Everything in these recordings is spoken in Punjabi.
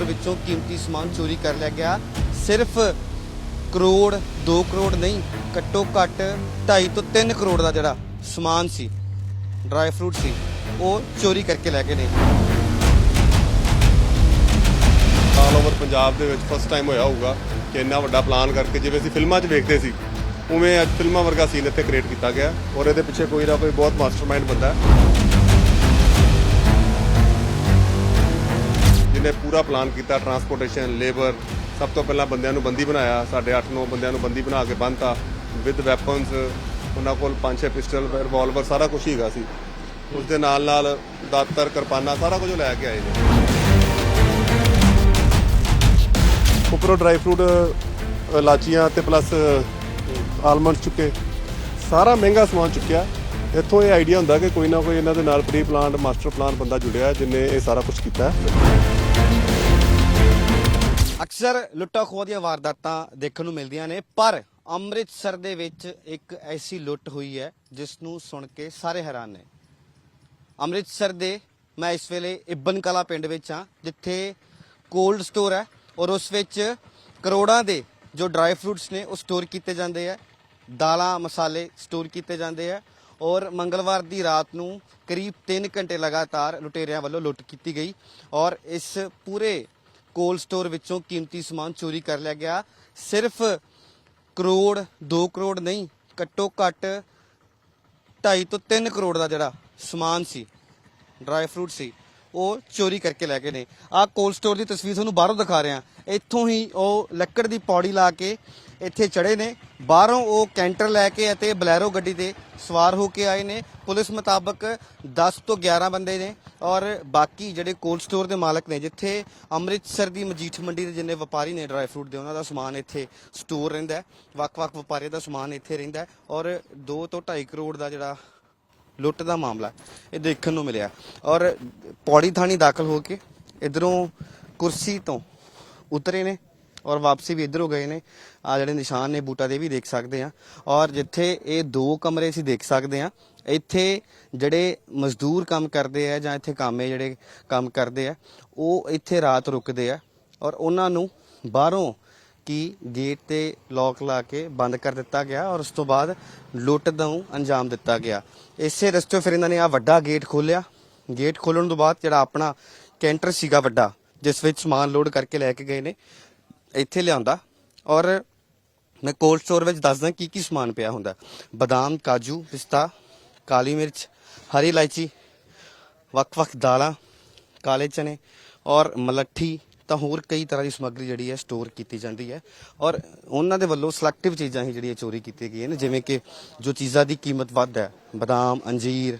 ਸਟੋਰ ਵਿੱਚੋਂ ਕੀਮਤੀ ਸਮਾਨ ਚੋਰੀ ਕਰ ਲਿਆ ਗਿਆ। ਸਿਰਫ ਕਰੋੜ 2 ਕਰੋੜ ਨਹੀਂ, ਘੱਟੋ ਘੱਟ 2.5 ਤੋਂ 3 ਕਰੋੜ ਦਾ ਜਿਹੜਾ ਸਮਾਨ ਸੀ, ਡਰਾਈ ਫਰੂਟ ਸੀ, ਉਹ ਚੋਰੀ ਕਰਕੇ ਲੈ ਗਏ ਨੇ। ਆਲ ਓਵਰ ਪੰਜਾਬ ਦੇ ਵਿੱਚ ਫਸਟ ਟਾਈਮ ਹੋਇਆ ਹੋਊਗਾ ਕਿ ਇੰਨਾ ਵੱਡਾ ਪਲਾਨ ਕਰਕੇ ਜਿਵੇਂ ਅਸੀਂ ਫਿਲਮਾਂ 'ਚ ਵੇਖਦੇ ਸੀ, ਉਵੇਂ ਅੱਜ ਫਿਲਮਾਂ ਵਰਗਾ ਸੀਨ ਇੱਥੇ ਕ੍ਰੀਏਟ ਕੀਤਾ ਗਿਆ ਔਰ ਇਹਦੇ ਪਿੱਛੇ ਕੋਈ ਨਾ ਕੋਈ ਬਹੁਤ ਮਾਸਟਰਮਾਈਂਡ ਬੰਦਾ ਹੈ। ਜਿਹਨੇ ਪੂਰਾ ਪਲਾਨ ਕੀਤਾ ਟਰਾਂਸਪੋਰਟੇਸ਼ਨ ਲੇਬਰ ਸਭ ਤੋਂ ਪਹਿਲਾਂ ਬੰਦਿਆਂ ਨੂੰ ਬੰਦੀ ਬਣਾਇਆ ਸਾਡੇ 8-9 ਬੰਦਿਆਂ ਨੂੰ ਬੰਦੀ ਬਣਾ ਕੇ ਬੰਨਤਾ ਵਿਦ ਵੈਪਨਸ ਉਹਨਾਂ ਕੋਲ 5-6 ਪਿਸਟਲ ਰਿਵਾਲਵਰ ਸਾਰਾ ਕੁਝ ਹੀਗਾ ਸੀ। ਉਸ ਦੇ ਨਾਲ ਨਾਲ ਦਾਤਰ ਕਿਰਪਾਨਾਂ ਸਾਰਾ ਕੁਝ ਲੈ ਕੇ ਆਏ ਨੇ। ਉੱਪਰੋਂ ਡਰਾਈ ਫਰੂਟ ਇਲਾਚੀਆਂ ਤੇ ਪਲੱਸ ਆਲਮੰਡ ਚੁੱਕੇ। ਸਾਰਾ ਮਹਿੰਗਾ ਸਮਾਨ ਚੁੱਕਿਆ। ਇੱਥੋਂ ਇਹ ਆਈਡੀਆ ਹੁੰਦਾ ਕਿ ਕੋਈ ਨਾ ਕੋਈ ਇਹਨਾਂ ਦੇ ਨਾਲ ਪ੍ਰੀ ਪਲਾਨਡ ਮਾਸਟਰ ਪਲਾਨ ਬੰਦਾ ਜੁੜਿਆ ਹੈ, ਜਿਨੇ ਇਹ ਸਾਰਾ ਕੁਝ ਕੀਤਾ। ਅਕਸਰ ਲੁੱਟਾਂ ਖੋਹ ਦੀਆਂ ਵਾਰਦਾਤਾਂ ਦੇਖਣ ਨੂੰ ਮਿਲਦੀਆਂ ਨੇ, ਪਰ ਅੰਮ੍ਰਿਤਸਰ ਦੇ ਵਿੱਚ ਇੱਕ ਐਸੀ ਲੁੱਟ ਹੋਈ ਹੈ, ਜਿਸ ਨੂੰ ਸੁਣ ਕੇ ਸਾਰੇ ਹੈਰਾਨ ਨੇ। ਅੰਮ੍ਰਿਤਸਰ ਦੇ ਮੈਂ ਇਸ ਵੇਲੇ ਇਬਨ ਕਲਾ ਪਿੰਡ ਵਿੱਚ ਹਾਂ, ਜਿੱਥੇ ਕੋਲਡ ਸਟੋਰ ਹੈ ਔਰ ਉਸ ਵਿੱਚ ਕਰੋੜਾਂ ਦੇ ਜੋ ਡਰਾਈ ਫਰੂਟਸ ਨੇ ਉਹ ਸਟੋਰ ਕੀਤੇ ਜਾਂਦੇ ਆ। ਦਾਲਾਂ, ਮਸਾਲੇ ਸਟੋਰ ਕੀਤੇ ਜਾਂਦੇ ਆ ਔਰ ਮੰਗਲਵਾਰ ਦੀ ਰਾਤ ਨੂੰ ਕਰੀਬ 3 ਘੰਟੇ ਲਗਾਤਾਰ ਲੁਟੇਰਿਆਂ ਵੱਲੋਂ ਲੁੱਟ ਕੀਤੀ ਗਈ ਔਰ ਇਸ ਪੂਰੇ ਕੋਲਡ ਸਟੋਰ ਵਿੱਚੋਂ ਕੀਮਤੀ ਸਮਾਨ ਚੋਰੀ ਕਰ ਲਿਆ ਗਿਆ। ਸਿਰਫ ਕਰੋੜ 2 ਕਰੋੜ ਨਹੀਂ, ਘੱਟੋ ਘੱਟ 2.5 ਤੋਂ 3 ਕਰੋੜ ਦਾ ਜਿਹੜਾ ਸਮਾਨ ਸੀ, ਡਰਾਈ ਫਰੂਟ ਸੀ, ਉਹ ਚੋਰੀ ਕਰਕੇ ਲੈ ਗਏ ਨੇ। ਆਹ ਕੋਲਡ ਸਟੋਰ ਦੀ ਤਸਵੀਰ ਤੁਹਾਨੂੰ ਬਾਹਰੋਂ ਦਿਖਾ ਰਿਹਾ। ਇੱਥੋਂ ਹੀ ਉਹ ਲੱਕੜ ਦੀ ਪੌੜੀ ਲਾ ਕੇ ਇੱਥੇ ਚੜੇ ਨੇ। ਬਾਹਰੋਂ ਉਹ ਕੈਂਟਰ ਲੈ ਕੇ ਅਤੇ ਬਲੈਰੋ ਗੱਡੀ ਤੇ ਸਵਾਰ ਹੋ ਕੇ ਆਏ ਨੇ। ਪੁਲਿਸ ਮੁਤਾਬਕ 10 ਤੋਂ 11 ਬੰਦੇ ਨੇ ਔਰ ਬਾਕੀ ਜਿਹੜੇ ਕੋਲਡ ਸਟੋਰ ਦੇ ਮਾਲਕ ਨੇ, ਜਿੱਥੇ ਅੰਮ੍ਰਿਤਸਰ ਦੀ ਮਜੀਠ ਮੰਡੀ ਦੇ ਜਿੰਨੇ ਵਪਾਰੀ ਨੇ ਡਰਾਈ ਫਰੂਟ ਦੇ, ਉਹਨਾਂ ਦਾ ਸਮਾਨ ਇੱਥੇ ਸਟੋਰ ਰਹਿੰਦਾ ਵੱਖ-ਵੱਖ ਵਪਾਰੀਆਂ ਦਾ ਸਮਾਨ ਇੱਥੇ ਰਹਿੰਦਾ ਔਰ 2 ਤੋਂ 2.5 ਕਰੋੜ ਦਾ ਜਿਹੜਾ ਲੁੱਟ ਦਾ ਮਾਮਲਾ ਇਹ ਦੇਖਣ ਨੂੰ ਮਿਲਿਆ। ਔਰ ਪੌੜੀ ਥਾਣੀ ਦਾਖਲ ਹੋ ਕੇ ਇਧਰੋਂ ਕੁਰਸੀ ਤੋਂ ਉਤਰੇ ਨੇ। ਔਰ ਵਾਪਸੀ ਵੀ ਇਧਰੋਂ ਗਏ ਨੇ। ਆ ਜਿਹੜੇ ਨਿਸ਼ਾਨ ਨੇ ਬੂਟਾ ਦੇ ਵੀ ਦੇਖ ਸਕਦੇ ਆ ਔਰ ਜਿੱਥੇ ਇਹ ਦੋ ਕਮਰੇ ਸੀ ਦੇਖ ਸਕਦੇ ਆ ਇੱਥੇ ਜਿਹੜੇ ਮਜ਼ਦੂਰ ਕੰਮ ਕਰਦੇ ਆ ਜਾਂ ਇੱਥੇ ਕਾਮੇ ਜਿਹੜੇ ਕੰਮ ਕਰਦੇ ਆ, ਉਹ ਇੱਥੇ ਰਾਤ ਰੁਕਦੇ ਆ ਔਰ ਉਹਨਾਂ ਨੂੰ ਬਾਹਰੋਂ ਕਿ ਗੇਟ ਤੇ ਲੋਕ ਲਾ ਕੇ ਬੰਦ ਕਰ ਦਿੱਤਾ ਗਿਆ ਔਰ ਉਸ ਤੋਂ ਬਾਅਦ ਲੁੱਟ ਦਾ ਅੰਜਾਮ ਦਿੱਤਾ ਗਿਆ। ਇਸੇ ਰਸਤੇ ਫਿਰ ਇਹਨਾਂ ਨੇ ਆ ਵੱਡਾ ਗੇਟ ਖੋਲਿਆ ਗੇਟ ਖੋਲਣ ਤੋਂ ਬਾਅਦ ਜਿਹੜਾ ਆਪਣਾ ਕੈਂਟਰ ਸੀਗਾ ਵੱਡਾ, ਜਿਸ ਵਿੱਚ ਸਮਾਨ ਲੋਡ ਕਰਕੇ ਲੈ ਕੇ ਗਏ ਨੇ। ਇੱਥੇ ਲਿਆਂਦਾ ਔਰ ਮੈਂ ਕੋਲਡ ਸਟੋਰ ਵਿੱਚ ਦੱਸਦਾ ਕੀ ਕੀ ਸਮਾਨ ਪਿਆ ਹੁੰਦਾ। ਬਦਾਮ, ਕਾਜੂ, ਪਿਸਤਾ, ਕਾਲੀ ਮਿਰਚ, ਹਰੀ ਇਲਾਇਚੀ ਵੱਖ-ਵੱਖ ਦਾਲਾਂ, ਕਾਲੇ ਚਨੇ ਔਰ ਮਲੱਠੀ ਤਾਂ ਹੋਰ ਕਈ ਤਰ੍ਹਾਂ ਦੀ ਸਮੱਗਰੀ ਜਿਹੜੀ ਹੈ ਸਟੋਰ ਕੀਤੀ ਜਾਂਦੀ ਹੈ। ਔਰ ਉਹਨਾਂ ਦੇ ਵੱਲੋਂ ਸਿਲੈਕਟਿਵ ਚੀਜ਼ਾਂ ਹੀ ਜਿਹੜੀਆਂ ਚੋਰੀ ਕੀਤੀਆਂ ਗਈਆਂ ਨੇ, ਜਿਵੇਂ ਕਿ ਜੋ ਚੀਜ਼ਾਂ ਦੀ ਕੀਮਤ ਵੱਧ ਹੈ, ਬਦਾਮ, ਅੰਜੀਰ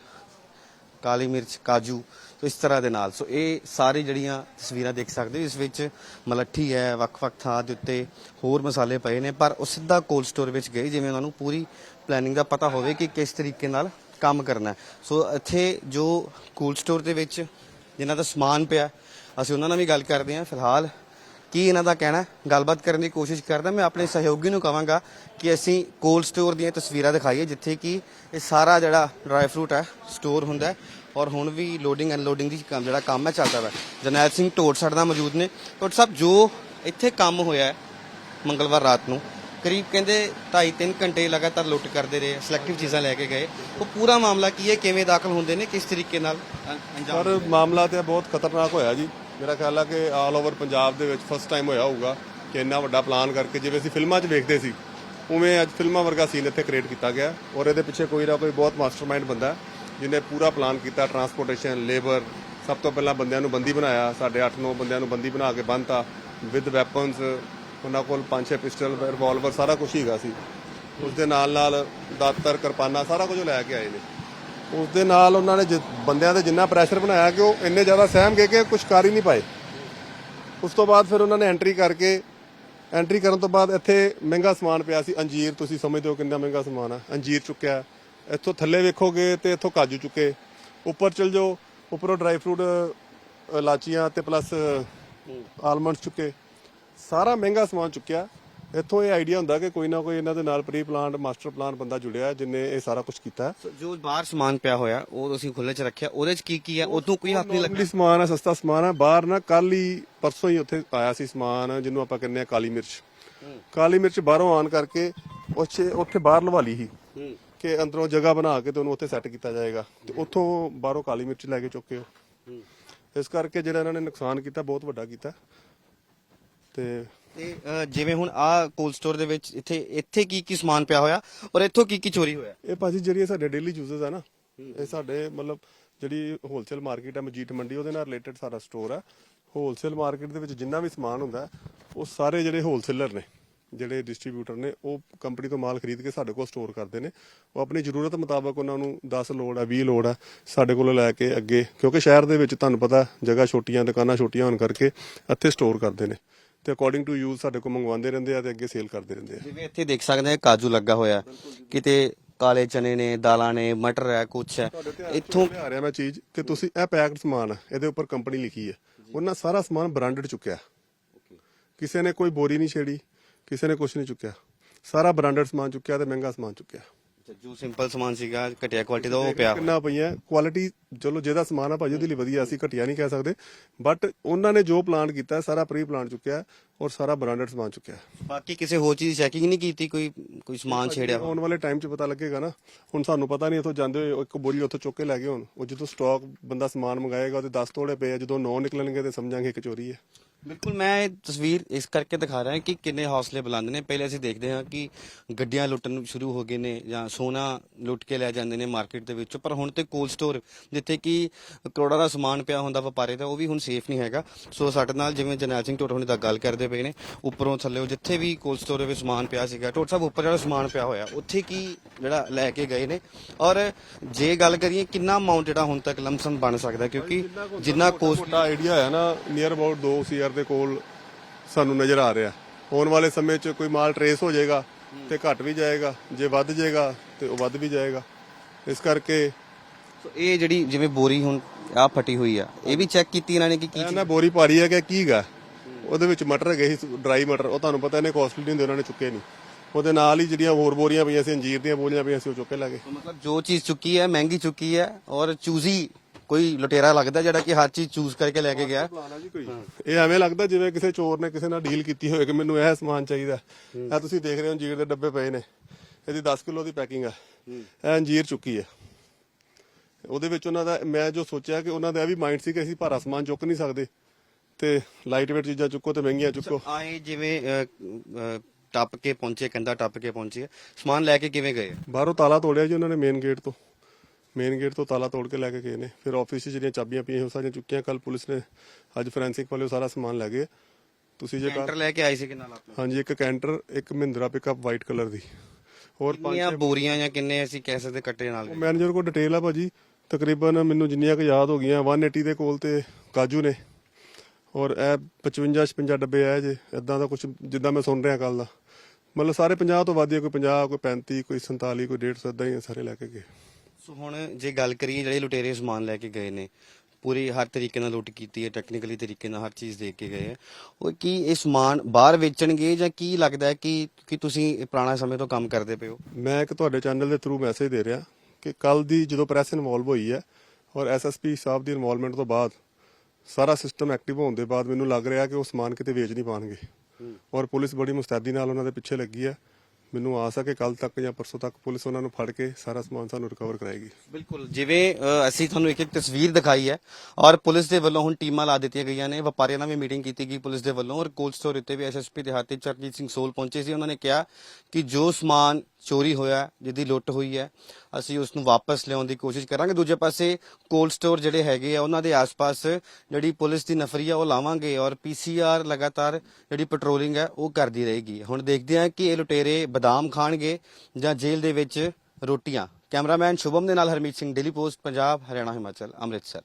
ਕਾਲੀ ਮਿਰਚ, ਕਾਜੂ, ਸੋ ਇਸ ਤਰ੍ਹਾਂ ਦੇ ਨਾਲ। ਸੋ ਇਹ ਸਾਰੇ ਜਿਹੜੀਆਂ ਤਸਵੀਰਾਂ ਦੇਖ ਸਕਦੇ ਹੋ, ਇਸ ਵਿੱਚ ਮਲੱਠੀ ਹੈ, ਵੱਖ-ਵੱਖ ਥਾਂ ਦੇ ਉੱਤੇ ਹੋਰ ਮਸਾਲੇ ਪਏ ਨੇ, ਪਰ ਉਹ ਸਿੱਧਾ ਕੋਲਡ ਸਟੋਰ ਵਿੱਚ ਗਏ, ਜਿਵੇਂ ਉਹਨਾਂ ਨੂੰ ਪੂਰੀ ਪਲੈਨਿੰਗ ਦਾ ਪਤਾ ਹੋਵੇ ਕਿ ਕਿਸ ਤਰੀਕੇ ਨਾਲ ਕੰਮ ਕਰਨਾ ਸੋ ਇੱਥੇ ਜੋ ਕੋਲਡ ਸਟੋਰ ਦੇ ਵਿੱਚ ਜਿਨ੍ਹਾਂ ਦਾ ਸਮਾਨ ਪਿਆ, ਅਸੀਂ ਉਹਨਾਂ ਨਾਲ ਵੀ ਗੱਲ ਕਰਦੇ ਹਾਂ। ਫਿਲਹਾਲ ਕੀ ਇਹਨਾਂ ਦਾ ਕਹਿਣਾ ਗੱਲਬਾਤ ਕਰਨ ਦੀ ਕੋਸ਼ਿਸ਼ ਕਰਦਾ, ਮੈਂ ਆਪਣੇ ਸਹਿਯੋਗੀ ਨੂੰ ਕਹਾਂਗਾ ਕਿ ਅਸੀਂ ਕੋਲਡ ਸਟੋਰ ਦੀਆਂ ਤਸਵੀਰਾਂ ਦਿਖਾਈਏ, ਜਿੱਥੇ ਕਿ ਇਹ ਸਾਰਾ ਜਿਹੜਾ ਡਰਾਈ ਫਰੂਟ ਹੈ, ਸਟੋਰ ਹੁੰਦਾ ਔਰ ਹੁਣ ਵੀ ਲੋਡਿੰਗ ਅਨਲੋਡਿੰਗ ਦੀ ਕੰਮ ਜਿਹੜਾ ਕੰਮ ਹੈ ਚੱਲਦਾ ਹੈ ਜਰਨੈਲ ਸਿੰਘ ਢੋਟ ਸਾਡੇ ਨਾਲ ਮੌਜੂਦ ਨੇ। ਢੋਟ ਸਾਹਿਬ, ਜੋ ਇੱਥੇ ਕੰਮ ਹੋਇਆ ਹੈ ਮੰਗਲਵਾਰ ਰਾਤ ਨੂੰ, ਕਰੀਬ ਕਹਿੰਦੇ 2.5-3 ਘੰਟੇ ਲਗਾਤਾਰ ਲੁੱਟ ਕਰਦੇ ਰਹੇ ਸਿਲੈਕਟਿਵ ਚੀਜ਼ਾਂ ਲੈ ਕੇ ਗਏ। ਉਹ ਪੂਰਾ ਮਾਮਲਾ ਕੀ ਹੈ, ਕਿਵੇਂ ਦਾਖਲ ਹੁੰਦੇ ਨੇ, ਕਿਸ ਤਰੀਕੇ ਨਾਲ? ਅੰਜਾਮ ਪਰ ਮਾਮਲਾ ਤੇ ਬਹੁਤ ਖਤਰਨਾਕ ਹੋਇਆ ਜੀ। ਮੇਰਾ ਖਿਆਲ ਆ ਕਿ ਆਲ ਓਵਰ ਪੰਜਾਬ ਦੇ ਵਿੱਚ ਫਸਟ ਟਾਈਮ ਹੋਇਆ ਹੋਊਗਾ ਕਿ ਇੰਨਾ ਵੱਡਾ ਪਲਾਨ ਕਰਕੇ ਜਿਵੇਂ ਅਸੀਂ ਫਿਲਮਾਂ 'ਚ ਵੇਖਦੇ ਸੀ, ਉਵੇਂ ਅੱਜ ਫਿਲਮਾਂ ਵਰਗਾ ਸੀਨ ਇੱਥੇ ਕ੍ਰੀਏਟ ਕੀਤਾ ਗਿਆ ਔਰ ਇਹਦੇ ਪਿੱਛੇ ਕੋਈ ਨਾ ਕੋਈ ਬਹੁਤ ਮਾਸਟਰਮਾਈਂਡ ਬੰਦਾ ਜਿਹਨੇ ਪੂਰਾ ਪਲਾਨ ਕੀਤਾ ਟਰਾਂਸਪੋਰਟੇਸ਼ਨ ਲੇਬਰ ਸਭ ਤੋਂ ਪਹਿਲਾਂ ਬੰਦਿਆਂ ਨੂੰ ਬੰਦੀ ਬਣਾਇਆ, ਸਾਡੇ 8-9 ਬੰਦਿਆਂ ਨੂੰ ਬੰਦੀ ਬਣਾ ਕੇ ਬੰਨਤਾ ਵਿਦ ਵੈਪਨਸ ਉਹਨਾਂ ਕੋਲ 5-6 ਪਿਸਟਲ ਰਿਵਾਲਵਰ ਸਾਰਾ ਕੁਝ ਹੀਗਾ ਸੀ। ਉਸ ਦੇ ਨਾਲ ਨਾਲ ਦਾਤਰ, ਕਿਰਪਾਨਾਂ ਸਾਰਾ ਕੁਝ ਲੈ ਕੇ ਆਏ ਨੇ। ਉਸ ਦੇ ਨਾਲ ਉਹਨਾਂ ਨੇ ਜਿ- ਬੰਦਿਆਂ ਤੇ ਜਿੰਨਾ ਪ੍ਰੈਸ਼ਰ ਬਣਾਇਆ ਕਿ ਉਹ ਇੰਨੇ ਜ਼ਿਆਦਾ ਸਹਿਮ ਗਏ ਕਿ ਕੁਝ ਕਰ ਹੀ ਨਹੀਂ ਪਾਏ। ਉਸ ਤੋਂ ਬਾਅਦ ਫਿਰ ਉਹਨਾਂ ਨੇ ਐਂਟਰੀ ਕਰਕੇ ਐਂਟਰੀ ਕਰਨ ਤੋਂ ਬਾਅਦ ਇੱਥੇ ਮਹਿੰਗਾ ਸਮਾਨ ਪਿਆ ਸੀ। ਅੰਜੀਰ, ਤੁਸੀਂ ਸਮਝਦੇ ਹੋ ਕਿੰਨਾ ਮਹਿੰਗਾ ਸਮਾਨ ਆ। ਅੰਜੀਰ ਚੁੱਕਿਆ। ਇੱਥੋਂ ਥੱਲੇ ਵੇਖੋਗੇ ਤੇ ਇੱਥੋਂ ਕਾਜੂ ਚੁੱਕੇ। ਉੱਪਰ ਚਲ ਜਾਓ, ਉੱਪਰੋਂ ਡਰਾਈ ਫਰੂਟ ਇਲਾਚੀਆਂ ਤੇ ਪਲੱਸ ਆਲਮੰਡਸ ਚੁੱਕੇ। ਸਾਰਾ ਮਹਿੰਗਾ ਸਮਾਨ ਚੁੱਕਿਆ। ਇੱਥੋਂ ਇਹ ਆਈਡੀਆ ਹੁੰਦਾ ਕਿ ਕੋਈ ਨਾ ਕੋਈ ਇਹਨਾਂ ਦੇ ਨਾਲ ਪ੍ਰੀ ਪਲਾਨ ਮਾਸਟਰ ਪਲਾਨ ਬੰਦਾ ਜੁੜਿਆ ਹੈ, ਜਿਨੇ ਇਹ ਸਾਰਾ ਕੁਝ ਕੀਤਾ ਜੋ ਬਾਹਰ ਸਮਾਨ ਪਿਆ ਹੋਇਆ ਉਹ ਤੁਸੀਂ ਖੁੱਲੇ 'ਚ ਰੱਖਿਆ ਉਹਦੇ 'ਚ ਕੀ ਕੀ ਹੈ? ਉਦੋਂ ਕੋਈ ਹੱਥ ਨਹੀਂ ਲੱਗਾ। ਨੋਰਮਲੀ ਸਮਾਨ ਹੈ ਸਸਤਾ ਸਮਾਨ ਹੈ। ਬਾਹਰ ਨਾ ਕੱਲ ਹੀ ਪਰਸੋਂ ਹੀ ਉੱਥੇ ਆਇਆ ਸੀ ਸਮਾਨ ਜਿਹਨੂੰ ਆਪਾਂ ਕਹਿੰਦੇ ਆ ਕਾਲੀ ਮਿਰਚ। ਕਾਲੀ ਮਿਰਚ ਬਾਹਰੋਂ ਆਨ ਕਰਕੇ ਉੱਥੇ ਉੱਥੇ ਬਾਹਰ ਲਵਾ ਲਈ ਸੀ ਕਿ ਅੰਦਰੋਂ ਜਗ੍ਹਾ ਬਣਾ ਕੇ ਤੇ ਉਹਨੂੰ ਉੱਥੇ ਸੈੱਟ ਕੀਤਾ ਜਾਏਗਾ। ਤੇ ਉੱਥੋਂ ਬਾਹਰੋਂ ਕਾਲੀ ਮਿਰਚ ਲੈ ਕੇ ਚੁੱਕੇ ਹੋ। ਇਸ ਕਰਕੇ ਜਿਹੜਾ ਇਹਨਾਂ ਨੇ ਨੁਕਸਾਨ ਕੀਤਾ ਬਹੁਤ ਵੱਡਾ ਕੀਤਾ। ਤੇ ਤੇ ਅ, ਜਿਵੇਂ ਹੁਣ ਆ ਕੋਲਡ ਸਟੋਰ ਦੇ ਵਿੱਚ ਇੱਥੇ ਇੱਥੇ ਕੀ ਕੀ ਸਮਾਨ ਪਿਆ ਹੋਇਆ ਔਰ ਇੱਥੋਂ ਕੀ ਕੀ ਚੋਰੀ ਹੋਇਆ? ਇਹ ਭਾਜੀ ਜਿਹੜੀ ਇਹ ਸਾਡੇ ਡੇਲੀ ਯੂਜ਼ਸ ਆ ਨਾ ਇਹ ਸਾਡੇ ਮਤਲਬ ਜਿਹੜੀ ਹੋਲਸੇਲ ਮਾਰਕੀਟ ਹੈ ਮਜੀਠ ਮੰਡੀ ਉਹਦੇ ਨਾਲ ਰਿਲੇਟਡ ਸਾਰਾ ਸਟੋਰ ਹੈ ਹੋਲਸੇਲ ਮਾਰਕੀਟ ਦੇ ਵਿੱਚ ਜਿੰਨਾ ਵੀ ਸਮਾਨ ਹੁੰਦਾ ਹੈ, ਉਹ ਸਾਰੇ ਜਿਹੜੇ ਹੋਲਸੇਲਰ ਨੇ ਜਿਹੜੇ ਡਿਸਟ੍ਰੀਬਿਊਟਰ ਨੇ ਉਹ ਕੰਪਨੀ ਤੋਂ ਮਾਲ ਖਰੀਦ ਕੇ ਸਾਡੇ ਕੋਲ ਸਟੋਰ ਕਰਦੇ ਨੇ। ਉਹ ਆਪਣੀ ਜ਼ਰੂਰਤ ਮੁਤਾਬਕ ਉਹਨਾਂ ਨੂੰ 10 ਲੋਡ ਹੈ 20 ਲੋਡ ਹੈ ਸਾਡੇ ਕੋਲੋਂ ਲੈ ਕੇ ਅੱਗੇ ਕਿਉਂਕਿ ਸ਼ਹਿਰ ਦੇ ਵਿੱਚ ਤੁਹਾਨੂੰ ਪਤਾ ਜਗ੍ਹਾ ਛੋਟੀਆਂ ਦੁਕਾਨਾਂ ਛੋਟੀਆਂ ਹੋਣ ਕਰਕੇ ਇੱਥੇ ਸਟੋਰ ਕਰਦੇ ਨੇ। ਤੇ ਅਕੋਰਡਿੰਗ ਟੂ ਯੂਜ਼ ਸਾਡੇ ਕੋਲ ਮੰਗਵਾਉਂਦੇ ਰਹਿੰਦੇ ਆ ਤੇ ਅੱਗੇ ਸੇਲ ਕਰਦੇ ਰਹਿੰਦੇ ਆ। ਜਿਵੇਂ ਇੱਥੇ ਦੇਖ ਸਕਦੇ ਆ ਕਾਜੂ ਲੱਗਾ ਹੋਇਆ। ਕਿਤੇ ਕਾਲੇ ਚਨੇ ਨੇ ਦਾਲਾਂ ਨੇ ਮਟਰ ਹੈ ਕੁਛ ਹੈ। ਇੱਥੋਂ ਆ ਰਿਹਾ ਮੈਂ ਚੀਜ਼ ਕਿ ਤੁਸੀਂ ਇਹ ਪੈਕਡ ਸਮਾਨ ਇਹਦੇ ਉੱਪਰ ਕੰਪਨੀ ਲਿਖੀ ਹੈ। ਉਹਨਾਂ ਸਾਰਾ ਸਮਾਨ ਬ੍ਰਾਂਡਡ ਚੁੱਕਿਆ। ਕਿਸੇ ਨੇ ਕੋਈ ਬੋਰੀ ਨਹੀਂ ਛੇੜੀ ਕਿਸੇ ਨੇ ਕੁਝ ਨਹੀਂ ਚੁੱਕਿਆ। ਸਾਰਾ ਬ੍ਰਾਂਡਡ ਸਮਾਨ ਚੁੱਕਿਆ ਤੇ ਮਹਿੰਗਾ ਸਮਾਨ ਚੁੱਕਿਆ। ਜੋ ਸਿੰਪਲ ਸਮਾਨ ਸੀਗਾ ਘਟਿਆ ਕੁਆਲਿਟੀ ਦਾ ਉਹ ਪਿਆ। ਕਿੰਨਾ ਪਈਆਂ। ਕੁਆਲਿਟੀ ਚਲੋ ਜਿਹਦਾ ਸਮਾਨ ਆ ਭਾਜੀ ਉਹਦੇ ਲਈ ਵਧੀਆ ਅਸੀਂ ਘਟਿਆ ਨਹੀਂ ਕਹਿ ਸਕਦੇ। ਬਟ ਉਹਨਾਂ ਨੇ ਜੋ ਪਲਾਨ ਕੀਤਾ ਹੈ, ਸਾਰਾ ਪ੍ਰੀ ਪਲਾਨ ਚੁੱਕਿਆ ਔਰ ਸਾਰਾ ਬ੍ਰਾਂਡਡ ਸਮਾਨ ਚੁੱਕਿਆ। ਬਾਕੀ ਕਿਸੇ ਹੋਰ ਚੀਜ਼ ਦੀ ਚੈਕਿੰਗ ਨਹੀਂ ਕੀਤੀ ਕੋਈ ਕੋਈ ਸਮਾਨ ਛੇੜਿਆ? ਹੋਇਆ? ਆਉਣ ਵਾਲੇ ਟਾਈਮ 'ਚ ਪਤਾ ਲੱਗੇਗਾ ਨਾ। ਹੁਣ ਸਾਨੂੰ ਪਤਾ ਨਹੀਂ ਇੱਥੋਂ ਜਾਂਦੇ ਹੋਏ ਇੱਕ ਬੋਰੀ ਉੱਥੋਂ ਚੁੱਕ ਕੇ ਲੈ ਗਏ ਹੁਣ ਉਹ ਜਦੋਂ ਸਟਾਕ ਬੰਦਾ ਸਮਾਨ ਮੰਗਾਏਗਾ ਉਹਦੇ 10 ਤੋੜੇ ਪਏ ਆ ਜਦੋਂ 9 ਨਿਕਲਣਗੇ ਤੇ ਸਮਝਾਂਗੇ ਕਿ ਚੋਰੀ ਹੈ। ਬਿਲਕੁਲ, ਮੈਂ ਇਹ ਤਸਵੀਰ ਇਸ ਕਰਕੇ ਦਿਖਾ ਰਿਹਾ ਕਿ ਕਿੰਨੇ ਹੌਸਲੇ ਬੁਲੰਦ ਨੇ। ਪਹਿਲੇ ਅਸੀਂ ਦੇਖਦੇ ਹਾਂ ਕਿ ਗੱਡੀਆਂ ਲੁੱਟਣ ਸ਼ੁਰੂ ਹੋ ਗਏ ਨੇ ਜਾਂ ਸੋਨਾ ਲੁੱਟ ਕੇ ਲੈ ਜਾਂਦੇ ਨੇ ਮਾਰਕੀਟ ਦੇ ਵਿੱਚੋਂ। ਪਰ ਹੁਣ ਤੇ ਕੋਲਡ ਸਟੋਰ ਜਿੱਥੇ ਕਿ ਕਰੋੜਾਂ ਦਾ ਸਮਾਨ ਪਿਆ ਹੁੰਦਾ ਵਪਾਰੇ ਦਾ, ਉਹ ਵੀ ਹੁਣ ਸੇਫ ਨਹੀਂ ਹੈਗਾ। ਸੋ ਸਾਡੇ ਨਾਲ ਜਿਵੇਂ ਜਰਨੈਲ ਸਿੰਘ ਟੋਟ ਹੁਣੇ ਤੱਕ ਗੱਲ ਕਰਦੇ ਪਏ ਨੇ, ਉੱਪਰੋਂ ਥੱਲੇ ਜਿੱਥੇ ਵੀ ਕੋਲਡ ਸਟੋਰ ਦੇ ਵਿੱਚ ਸਮਾਨ ਪਿਆ ਸੀਗਾ ਟੋਟ ਸਾਹਿਬ ਉੱਪਰ ਜਿਹੜਾ ਸਮਾਨ ਪਿਆ ਹੋਇਆ, ਉੱਥੇ ਕੀ ਜਿਹੜਾ ਲੈ ਕੇ ਗਏ ਨੇ? ਔਰ ਜੇ ਗੱਲ ਕਰੀਏ ਕਿੰਨਾ ਅਮਾਉਂਟ ਜਿਹੜਾ ਹੁਣ ਤੱਕ ਲਮਸਮ ਬਣ ਸਕਦਾ, ਕਿਉਂਕਿ ਜਿੰਨਾ ਕੋਸਟ ਛੋਟਾ ਆਈਡੀਆ ਹੈ ਨਾ ਨੀਅਰ ਅਬਾਊਟ 2 ਸੀਆਰ ਦੇ ਕੋਲ ਸਾਨੂੰ ਨਜ਼ਰ ਆ ਰਿਹਾ। ਆਉਣ ਵਾਲੇ ਸਮੇਂ 'ਚ ਕੋਈ ਮਾਲ ਟਰੇਸ ਹੋ ਜਾਏਗਾ ਤੇ ਘਟ ਵੀ ਜਾਏਗਾ ਜੇ ਵੱਧ ਜਾਏਗਾ ਤੇ ਉਹ ਵੱਧ ਵੀ ਜਾਏਗਾ। ਇਸ ਕਰਕੇ ਸੋ ਇਹ ਜਿਹੜੀ ਜਿਵੇਂ ਬੋਰੀ ਹੁਣ ਆ ਫਟੀ ਹੋਈ ਆ ਇਹ ਵੀ ਚੈੱਕ ਕੀਤੀ ਇਹਨਾਂ ਨੇ ਕਿ ਕੀ ਇਹ ਨਾ ਬੋਰੀ ਭਾਰੀ ਹੈ ਕਿ ਕੀ ਗਾ? ਉਹਦੇ ਵਿੱਚ ਮਟਰ ਹੈਗੇ ਸੀ ਡਰਾਈ ਮਟਰ। ਉਹ ਤੁਹਾਨੂੰ ਪਤਾ ਇਹਨੇ ਕਾਸਟਲੀ ਨਹੀਂ ਹੁੰਦੇ ਉਹਨਾਂ ਨੇ ਚੁੱਕੇ ਨਹੀਂ। ਉਹਦੇ ਨਾਲ ਹੀ ਜਿਹੜੀਆਂ ਹੋਰ ਬੋਰੀਆਂ ਪਈਆਂ ਸੀ ਅੰਜੀਰ ਦੀਆਂ ਬੋਰੀਆਂ ਪਈਆਂ ਸੀ ਉਹ ਚੁੱਕ ਕੇ ਲੈ ਗਏ। ਮਤਲਬ ਜੋ ਚੀਜ਼ ਚੁੱਕੀ ਹੈ ਮਹਿੰਗੀ ਚੁੱਕੀ ਹੈ ਔਰ ਚੂਜ਼ੀ ਕੋਈ ਲੁਟੇਰਾ ਲੱਗਦਾ ਜਿਹੜਾ ਕਿ ਹਰ ਚੀਜ਼ ਚੂਜ਼ ਕਰਕੇ ਲੈ ਕੇ ਗਿਆ? ਆ ਇਹ ਐਵੇਂ ਲੱਗਦਾ ਜਿਵੇਂ ਕਿਸੇ ਚੋਰ ਨੇ ਕਿਸੇ ਨਾਲ ਡੀਲ ਕੀਤੀ ਹੋਵੇ ਕਿ ਮੈਨੂੰ ਇਹ ਸਮਾਨ ਚਾਹੀਦਾ। ਇਹ ਤੁਸੀਂ ਦੇਖ ਰਹੇ ਹੋ ਅੰਜੀਰ ਦੇ ਡੱਬੇ ਪਏ ਨੇ। ਇਹਦੀ 10 ਕਿਲੋ ਦੀ ਪੈਕਿੰਗ ਆ। ਇਹ ਅੰਜੀਰ ਚੁੱਕੀ ਹੈ ਉਹਦੇ ਵਿੱਚ ਉਹਨਾਂ ਦਾ ਮੈਂ ਜੋ ਸੋਚਿਆ ਕਿ ਉਹਨਾਂ ਦਾ ਇਹ ਵੀ ਮਾਈਂਡ ਸੀ ਕਿ ਅਸੀਂ ਭਾਰਾ ਸਮਾਨ ਚੁੱਕ ਨਹੀਂ ਸਕਦੇ। ਤੇ ਲਾਈਟ ਵੇਟ ਚੀਜ਼ਾਂ ਚੁੱਕੋ ਤੇ ਮਹਿੰਗੀਆਂ ਚੁੱਕੋ। ਆਏ ਜਿਵੇਂ ਟੱਪ ਕੇ ਪਹੁੰਚੇ ਕੰਦਾ ਟੱਪ ਕੇ ਪਹੁੰਚੇ। ਸਮਾਨ ਲੈ ਕੇ ਕਿਵੇਂ ਗਏ? ਬਾਹਰੋਂ ਤਾਲਾ ਤੋੜਿਆ ਜੀ ਉਹਨਾਂ ਨੇ ਮੇਨ ਗੇਟ ਤੋਂ। ਮੇਨ ਗੇਟ ਤੋਂ ਤਾਲਾ ਤੋੜ ਕੇ ਲੈ ਕੇ ਗਏ ਨੇ। ਫਿਰ ਆਫਿਸ 'ਚ ਜਿਹੜੀਆਂ ਚਾਬੀਆਂ ਪਈਆਂ ਉਹ ਸਾਰੀਆਂ ਚੁੱਕੀਆਂ। ਕੱਲ ਪੁਲਿਸ ਨੇ ਅੱਜ ਫੋਰੈਂਸਿਕ ਵਾਲੇ ਉਹ ਸਾਰਾ ਸਮਾਨ ਲੈ ਗਏ। ਤੁਸੀਂ ਜੇ ਕੈਂਟਰ ਲੈ ਕੇ ਆਏ ਸੀ ਕਿ ਨਾਲ ਆਪਣੇ ਹਾਂਜੀ ਇੱਕ ਕੈਂਟਰ ਇੱਕ ਮਹਿੰਦਰਾ ਪਿਕਅਪ ਵਾਈਟ ਕਲਰ ਦੀ। ਹੋਰ ਪੰਜ ਕਿੰਨੀਆਂ ਬੋਰੀਆਂ ਜਾਂ ਕਿੰਨੇ ਅਸੀਂ ਕਹਿ ਸਕਦੇ ਕੱਟੇ ਨਾਲ ਗਏ? ਮੈਨੇਜਰ ਕੋਲ ਡਿਟੇਲ ਆ ਭਾਜੀ। ਤਕਰੀਬਨ ਮੈਨੂੰ ਜਿੰਨੀਆਂ ਕੁ ਯਾਦ ਹੋ ਗਈਆਂ 180 ਦੇ ਕੋਲ ਤੇ ਕਾਜੂ ਨੇ। ਔਰ ਇਹ 55 56 ਡੱਬੇ ਆ ਜੇ ਇਦਾਂ ਦਾ ਕੁਝ ਜਿੱਦਾਂ ਮੈਂ ਸੁਣ ਰਿਹਾ ਕੱਲ ਦਾ। ਮਤਲਬ ਸਾਰੇ 50 ਤੋਂ ਵੱਧ ਹੀ ਆ, ਕੋਈ 50 ਕੋਈ 35 ਕੋਈ 47 ਕੋਈ 150 ਇਦਾਂ ਹੀ ਆ, ਸਾਰੇ ਲੈ ਕੇ ਗਏ। ਸੋ ਹੁਣ ਜੇ ਗੱਲ ਕਰੀਏ ਜਿਹੜੇ ਲੁਟੇਰੇ ਸਮਾਨ ਲੈ ਕੇ ਗਏ ਨੇ ਪੂਰੀ ਹਰ ਤਰੀਕੇ ਨਾਲ ਲੁੱਟ ਕੀਤੀ ਹੈ ਟੈਕਨੀਕਲੀ ਤਰੀਕੇ ਨਾਲ ਹਰ ਚੀਜ਼ ਦੇਖ ਕੇ ਗਏ ਹੈ ਉਹ ਕੀ ਇਹ ਸਮਾਨ ਬਾਹਰ ਵੇਚਣਗੇ ਜਾਂ ਕੀ ਲੱਗਦਾ ਹੈ ਕਿ ਕਿ ਤੁਸੀਂ ਪੁਰਾਣਾ ਸਮੇਂ ਤੋਂ ਕੰਮ ਕਰਦੇ ਪਏ ਹੋ? ਮੈਂ ਇੱਕ ਤੁਹਾਡੇ ਚੈਨਲ ਦੇ ਥਰੂ ਮੈਸੇਜ ਦੇ ਰਿਹਾ ਕਿ ਕੱਲ ਦੀ ਜਦੋਂ ਪ੍ਰੈਸ ਇਨਵੋਲਵ ਹੋਈ ਹੈ ਔਰ ਐਸਐਸਪੀ ਸਾਹਿਬ ਦੀ ਇਨਵੋਲਵਮੈਂਟ ਤੋਂ ਬਾਅਦ ਸਾਰਾ ਸਿਸਟਮ ਐਕਟਿਵ ਹੋਣ ਦੇ ਬਾਅਦ ਮੈਨੂੰ ਲੱਗ ਰਿਹਾ ਕਿ ਉਹ ਸਮਾਨ ਕਿਤੇ ਵੇਚ ਨਹੀਂ ਪਾਣਗੇ। ਔਰ ਪੁਲਿਸ ਬੜੀ ਮੁਸਤੈਦੀ ਨਾਲ ਉਹਨਾਂ ਦੇ ਪਿੱਛੇ ਲੱਗੀ ਹੈ। ਮੈਨੂੰ ਆਸ ਹੈ ਕਿ ਕੱਲ ਤੱਕ ਜਾਂ ਪਰਸੋਂ ਤੱਕ ਪੁਲਿਸ ਉਹਨਾਂ ਨੂੰ ਫੜ ਕੇ ਸਾਰਾ ਸਮਾਨ ਸਾਨੂੰ ਰਿਕਵਰ ਕਰਾਏਗੀ। ਬਿਲਕੁਲ। ਜਿਵੇਂ ਅ, ਅਸੀਂ ਤੁਹਾਨੂੰ ਇੱਕ ਇੱਕ ਤਸਵੀਰ ਦਿਖਾਈ ਹੈ ਔਰ ਪੁਲਿਸ ਦੇ ਵੱਲੋਂ ਹੁਣ ਟੀਮਾਂ ਲਾ ਦਿੱਤੀਆਂ ਗਈਆਂ ਨੇ। ਵਪਾਰੀਆਂ ਨਾਲ ਵੀ ਮੀਟਿੰਗ ਕੀਤੀ ਗਈ ਪੁਲਿਸ ਦੇ ਵੱਲੋਂ ਔਰ ਕੋਲਡ ਸਟੋਰ ਉੱਤੇ ਵੀ ਐਸਐਸਪੀ ਦੇ ਹੱਥ ਚਰਨਜੀਤ ਸਿੰਘ ਸੋਲ ਪਹੁੰਚੇ ਸੀ। ਉਹਨਾਂ ਨੇ ਕਿਹਾ ਕਿ ਜੋ ਸਮਾਨ ਚੋਰੀ ਹੋਇਆ, ਜਿਹਦੀ ਲੁੱਟ ਹੋਈ ਹੈ, ਅਸੀਂ ਉਸ ਨੂੰ ਵਾਪਸ ਲਿਆਉਣ ਦੀ ਕੋਸ਼ਿਸ਼ ਕਰਾਂਗੇ। ਦੂਜੇ ਪਾਸੇ ਕੋਲਡ ਸਟੋਰ ਜਿਹੜੇ ਹੈਗੇ ਆ, ਉਹਨਾਂ ਦੇ ਆਸ-ਪਾਸ ਜਿਹੜੀ ਪੁਲਿਸ ਦੀ ਨਫਰੀ ਆ, ਉਹ ਲਾਵਾਂਗੇ ਔਰ ਪੀਸੀਆਰ ਲਗਾਤਾਰ ਜਿਹੜੀ ਪੈਟਰੋਲਿੰਗ ਹੈ, ਉਹ ਕਰਦੀ ਰਹੇਗੀ। ਹੁਣ ਦੇਖਦੇ ਹਾਂ ਕਿ ਇਹ ਲੁਟੇਰੇ ਬਦਾਮ ਖਾਣਗੇ ਜਾਂ ਜੇਲ੍ਹ ਦੇ ਵਿੱਚ ਰੋਟੀਆਂ। ਕੈਮਰਾਮੈਨ ਸ਼ੁਭਮ ਦੇ ਨਾਲ ਹਰਮੀਤ ਸਿੰਘ, ਡੇਲੀ ਪੋਸਟ, ਪੰਜਾਬ, ਹਰਿਆਣਾ, ਹਿਮਾਚਲ, ਅੰਮ੍ਰਿਤਸਰ।